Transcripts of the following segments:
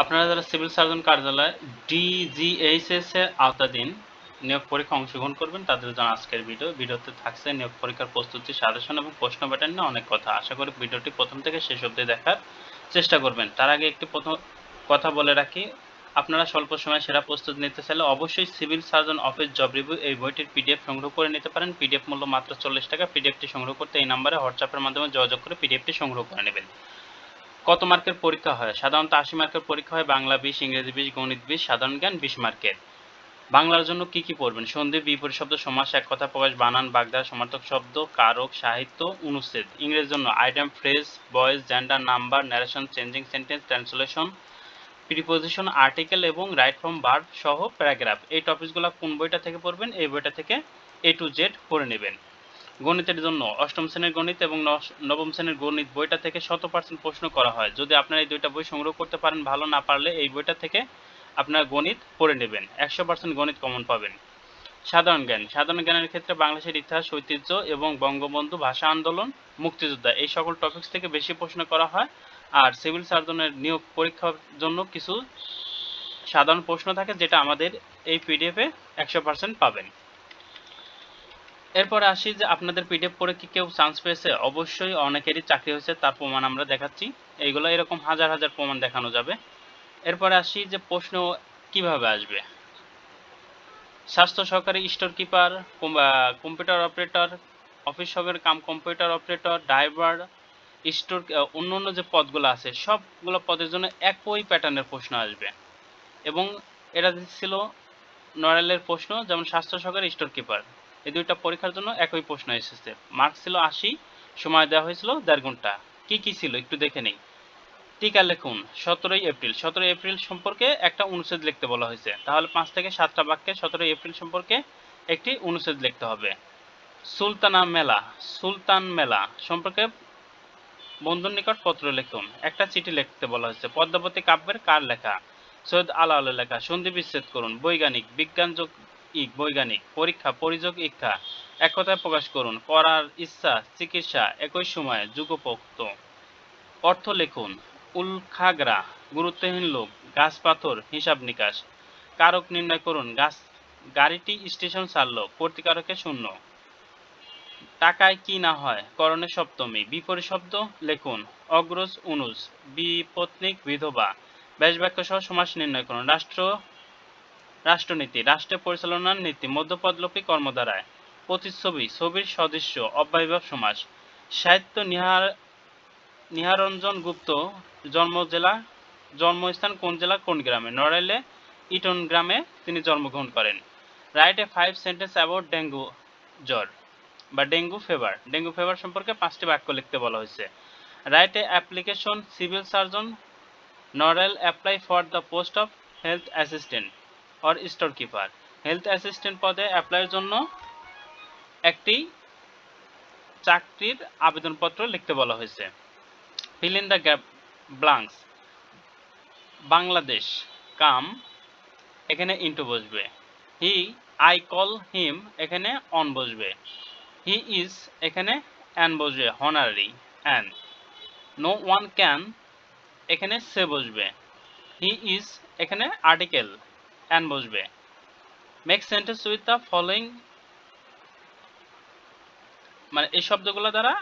আপনারা যারা civil surgeon কার্যালয় ডিজিএইচএস এর আওতাধীন নিয়োগ পরীক্ষা অংশগ্রহণ করবেন, তাদের জন্য আজকের ভিডিও। ভিডিওতে থাকছে নিয়োগ পরীক্ষার প্রস্তুতি, সাজেশন এবং প্রশ্ন প্যাটার্ন নিয়ে অনেক কথা। আশা করি ভিডিওটি প্রথম থেকে শেষ অবধি দেখার চেষ্টা করবেন। তার আগে একটি প্রথম কথা বলে রাখি, আপনারা স্বল্প সময়ে সেরা প্রস্তুতি নিতে চাইলে অবশ্যই civil surgeon office job review এই বইটির পিডিএফ সংগ্রহ করে নিতে পারেন। পিডিএফ মূল্য মাত্র চল্লিশ টাকা। পিডিএফটি সংগ্রহ করতে এই নাম্বারে হোয়াটসঅ্যাপের মাধ্যমে যোগাযোগ করে পিডিএফটি সংগ্রহ করে নেবেন। কত মার্কের পরীক্ষা হয়? সাধারণত আশি মার্কের পরীক্ষা হয় বাংলা বিশ, ইংরেজি বিশ, গণিত বিশ, সাধারণ জ্ঞান বিশ মার্কের। বাংলার জন্য কি কি পড়বেন? সন্ধি বিপরীত শব্দ, সমাস, এক কথা, প্রকাশ, বানান বাগদা সমার্থক শব্দ, কারক, সাহিত্য, অনুচ্ছেদ। ইংরেজির জন্য item, phrase, voice, gender, number, narration, changing sentence, translation, preposition, article এবং রাইট ফ্রম ভার্ব সহ প্যারাগ্রাফ। এই টপিকসগুলো কোন বইটা থেকে পড়বেন? এই বইটা থেকে এ টু জেড পড়ে নেবেন। গণিতের জন্য অষ্টম শ্রেণির গণিত এবং নবম শ্রেণির গণিত বইটা থেকে শত পার্সেন্ট প্রশ্ন করা হয়। যদি আপনারা এই দুইটা বই সংগ্রহ করতে পারেন ভালো, না পারলে এই বইটা থেকে আপনার গণিত পড়ে নেবেন। একশো পার্সেন্ট গণিত কমন পাবেন। সাধারণ জ্ঞান। সাধারণ জ্ঞানের ক্ষেত্রে বাংলাদেশের ইতিহাস, ঐতিহ্য এবং বঙ্গবন্ধু ভাষা আন্দোলন, মুক্তিযোদ্ধা এই সকল টপিকস থেকে বেশি প্রশ্ন করা হয়। আর সিভিল সার্জনের নিয়োগ পরীক্ষার জন্য কিছু সাধারণ প্রশ্ন থাকে যেটা আমাদের এই পিডিএফে একশো পার্সেন্ট পাবেন। এরপরে আসি যে আপনাদের পিডিএফ পড়ে কি কেউ চান্স পেয়েছে? অবশ্যই অনেকেরই চাকরি হয়েছে, তার প্রমাণ আমরা দেখাচ্ছি। এইগুলো এরকম হাজার হাজার প্রমাণ দেখানো যাবে। এরপরে আসি যে প্রশ্ন কীভাবে আসবে? স্বাস্থ্য সহকারী store keeper computer operator office সবের cum computer operator driver store অন্য অন্য যে পদগুলো আছে, সবগুলো পদের জন্য একই প্যাটার্নের প্রশ্ন আসবে। এবং এটা ছিল নড়াইলের প্রশ্ন, যেমন স্বাস্থ্য সহকারী স্টোর কিপার এই দুইটা পরীক্ষার জন্য একই প্রশ্ন এসেছে। মার্ক ছিল আশি, সময় দেওয়া হয়েছিল দেড় ঘণ্টা। কি কি ছিল একটু দেখে নেই। টিকা লিখুন, সতেরোই এপ্রিল। সতেরোই এপ্রিল সম্পর্কে একটা অনুচ্ছেদ লিখতে বলা হয়েছে। তাহলে পাঁচ থেকে সাতটা বাক্যে সতেরোই এপ্রিল সম্পর্কে একটি অনুচ্ছেদ লিখতে হবে। সুলতানা মেলা, সুলতান মেলা সম্পর্কে বন্ধুর নিকট পত্র লিখুন। একটা চিঠি লিখতে বলা হয়েছে, পদ্মাবতী কাব্যের কার লেখা? সৈয়দ আলা আলের লেখা। সন্ধি বিচ্ছেদ করুন, বৈজ্ঞানিক বিজ্ঞান ইক বৈজ্ঞানিক, পরীক্ষা পরিযোগ ইচ্ছা এক কথায় প্রকাশ করুন, করার ইচ্ছা, চিকিৎসা একই সময়ে যুগপোক্ত। অর্থ লিখুন উল্খাগ্রা গুরুত্বহীন লোক, গাছ পাথর, হিসাব নিকাশ। কারক নির্ণয় করুন, গাছ, গাড়িটি স্টেশন ছাড়লো, প্রতিকারকে শূন্য। টাকায় কি না হয়, করণে সপ্তমী, বিপরীত শব্দ লিখুন, অগ্রজ, অনুজ, বিপত্নিক, বিধবা। ব্যাস বাক্য সহ সমাস নির্ণয় করুন, রাষ্ট্র রাষ্ট্রনীতি রাষ্ট্রের পরিচালনার নীতি, মধ্যপদলোপী কর্মধারায়। প্রতিচ্ছবি, ছবির সদৃশ্য অব্যয়ভাব সমাস সাহিত্য নিহার, নিহারঞ্জন গুপ্ত জন্ম জেলা, জন্মস্থান কোন জেলা, কোন গ্রামে? নড়াইলে ইটন গ্রামে তিনি জন্মগ্রহণ করেন। Write a five sentence about dengue জ্বর বা ডেঙ্গু ফেভার। ডেঙ্গু ফেভার সম্পর্কে পাঁচটি বাক্য লিখতে বলা হয়েছে। Write a application civil surgeon Narail apply for the post of health assistant. Or store keeper health assistant পদে অ্যাপ্লাইয়ের জন্য একটি চাকরির আবেদনপত্র লিখতে বলা হয়েছে। Fill in the gap blanks Bangladesh, come, এখানে ইন্টু বসবে। হি আই কল হিম এখানে অন বসবে। হি ইজ এখানে অ্যান বসবে honorary an no one can এখানে সে বসবে। হি ইজ এখানে আর্টিকেল অ্যান বসবে। Make sentence with the following মানে এই শব্দগুলো দ্বারা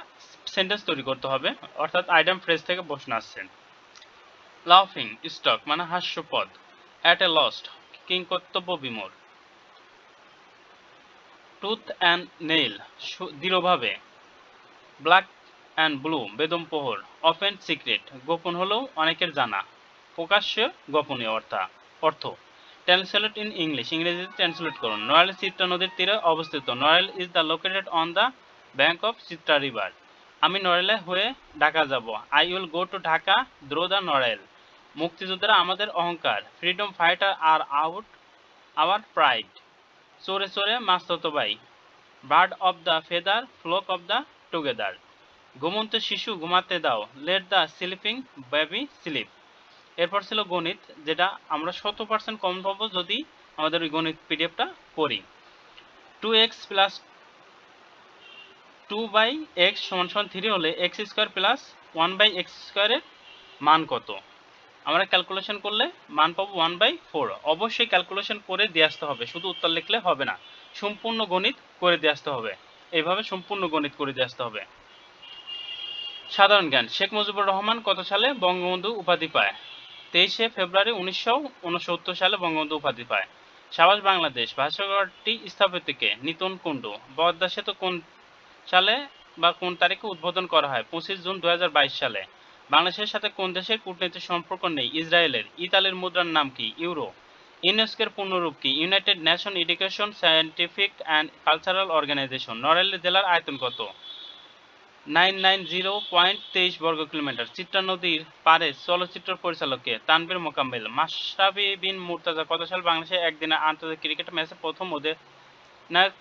সেন্টেন্স তৈরি করতে হবে, অর্থাৎ আইটেম ফ্রেজ থেকে প্রশ্ন আসছে। লাফিং স্টক মানে হাস্যপদ অ্যাট এ লস্ট কিং কর্তব্য বিমোর টুথ অ্যান্ড নেইল দৃঢ়ভাবে। ব্ল্যাক অ্যান্ড ব্লু বেদম পোহর অফেন সিক্রেট গোপন হলেও অনেকের জানা। প্রকাশ্য গোপনীয় অর্থা অর্থ। ট্রান্সলেট ইন ইংলিশ ইংরেজিতে ট্রান্সলেট করুন। নয়াল চিত্রা নদীর তীরে অবস্থিত। Narail is the located on the bank of Chitra river আমি নড়াইলে হয়ে ঢাকা যাব। I will go to Dhaka through the Narail মুক্তিযোদ্ধারা আমাদের অহংকার। Freedom fighter are out our pride চোরে চোরে মাস্তত ভাই bird of the feather flock of the together ঘুমন্ত শিশু ঘুমাতে দাও। Let the sleeping baby sleep এরপর ছিল গণিত, যেটা আমরা শত পার্সেন্ট কম পাবো যদি আমাদের ওই গণিত পিডিএফটা করি two x plus two by x সমান সমান থ্রি হলে x square plus one by x স্কোয়ারের মান কত? আমরা ক্যালকুলেশন করলে মান পাবো ওয়ান বাই ফোর অবশ্যই ক্যালকুলেশন করে দিয়ে আসতে হবে, শুধু উত্তর লিখলে হবে না। সম্পূর্ণ গণিত করে দিয়ে আসতে হবে। এইভাবে সম্পূর্ণ গণিত করে দিয়ে আসতে হবে। সাধারণ জ্ঞান, শেখ মুজিবুর রহমান কত সালে বঙ্গবন্ধু উপাধি পায়? তেইশে ফেব্রুয়ারি উনিশশো উনসত্তর সালে বঙ্গবন্ধু উপাধি পায়। সাবাস বাংলাদেশ, ভাস্করটি স্থপতিকে নিতন কুণ্ডু। পদ্মা সেতু কোন সালে বা কোন তারিখে উদ্বোধন করা হয়? পঁচিশ জুন দু হাজার বাইশ সালে। বাংলাদেশের সাথে কোন দেশের কূটনৈতিক সম্পর্ক নেই? ইসরায়েলের। ইতালির মুদ্রার নাম কি? ইউরো। ইউনেস্কোর পূর্ণরূপ কি? United Nation education, scientific and cultural organisation. Narail জেলার আয়তন কত? নাইন নাইন জিরো পয়েন্ট তেইশ বর্গ কিলোমিটার। চিত্রা নদীর পারে চলচ্চিত্র পরিচালককে তানভীর মোকাম্মেল। মাশরাফি বিন মুর্তজা কত সাল বাংলাদেশে একদিনে আন্তর্জাতিক ক্রিকেট ম্যাচে প্রথম ওদের নায়ক